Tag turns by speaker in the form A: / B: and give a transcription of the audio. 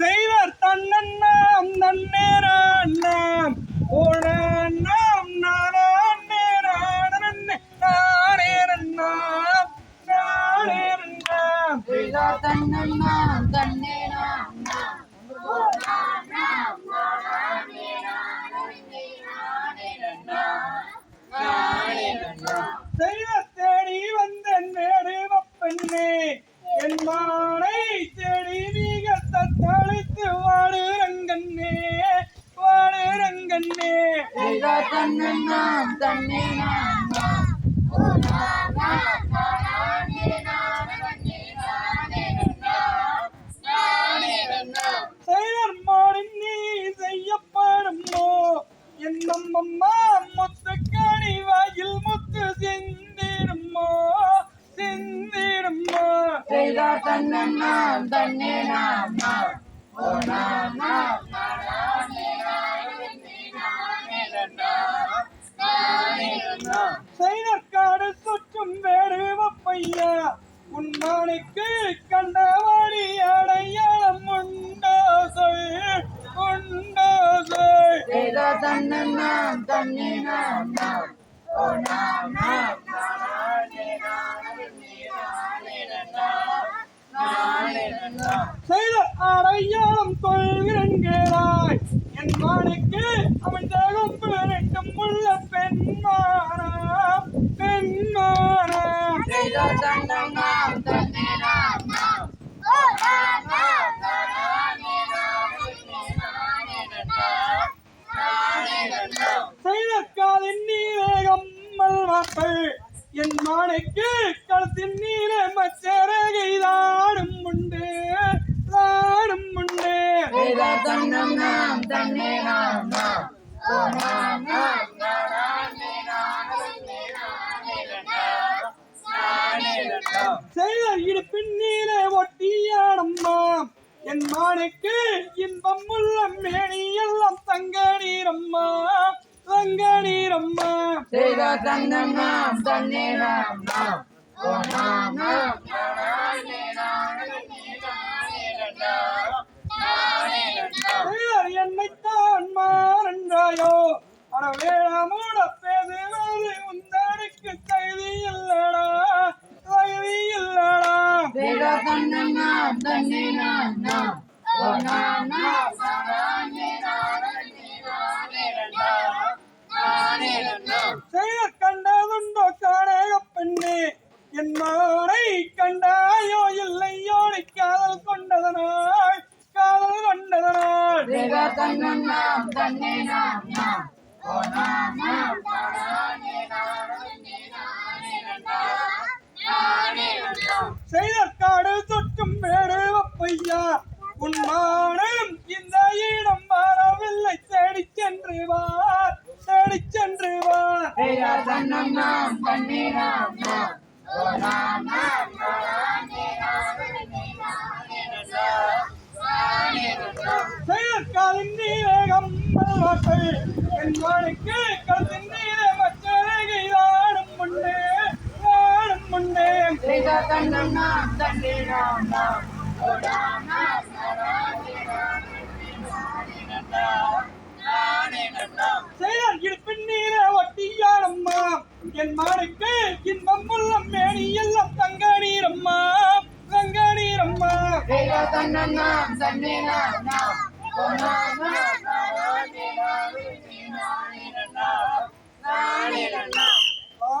A: செய்வர் தன்னண்ணாம் நன்னேராண்ணாம் ஓடாண்ணாம் நாராண்ணேராணே நாரேரண்ணாம் நாரேரண்ணாம் செய்வர்
B: தன்னண்ணாம் தன்னே
A: செயற் மாடின் நீ செய்யப்படுமோ? என்னம்மம்மா முத்து கனி வாயில் முத்து சிந்திடுமோ? சிந்திடுமோ?
B: செய்தார் தன்னண்ணா தன்னே நாமா ஓ நாமா
A: செயற்காடு சுற்றும் வேடு வப்பையா உன் மானுக்கு கண்டவாடி அடையாளம் உண்டோ சொல் உண்டோ சொல்.
B: தன்னே நாமா ஓ நாமா
A: செய்த அடையாளம் கொள்கிறேன் என் மானுக்கு அவன் தேகம் ரெண்டும் உள்ள பெண்மானா பெண்மானா
B: செய்தார் தன்னண்ணா தன்னே நாமா ஓ நாமா
A: செய்த காலின் நீரேகம் மல்வாக்கள் என் மானுக்கு களத்தின் நீர மச்சரகை தாடும் உண்டு தாடும் உண்டு
B: செய்தார் தன்னண்ணா தன்னே நாமா ஓ நாமா.
A: நீர ஒட்டியாடம்மா என் மானுக்கு இன்பம் உள்ள மேனி எல்லாம் தங்க நீரம்மா. தங்க நீரம்மா.
B: செய்தார் தன்னண்ணா தன்னே நாமா ஓ நாமா
A: செய்தார் என்னைத்தான் மாறன்றாயோ? அட வேளாமூட பேசுவது உந்தனுக்கு
B: செய்தார் தன்னண்ணா தன்னே நாமா ஓ நாமா
A: செய்த கண்டதுண்டோ காணேக பெண்ணே என் மானை கண்டாயோ இல்லையோனை காதல் கொண்டதனாய் காதல் கொண்டதனாய்.
B: செய்தார் தன்னண்ணா தன்னே நாமா ஓ நாமா
A: செய்தற்காடு இருக்கும் வேடு உன் மானம் இந்த இடம் வரவில்லை. தேடி சென்று வா. தேடி சென்று வா.
B: செயற்காலின் தன்னண்ணா தன்னே
A: என்
B: வாழ்க்கை தன்னண்ணா தன்னே நாமா ஓ நாமா
A: செயல் இடுப்பின் நீரே ஒட்டியானம்மா. என் மானுக்கு இன்பம் உள்ள மேனி எல்லாம் தங்க நீரம்மா. தங்க நீரம்மா.
B: தன்னண்ணா தன்னே ஓ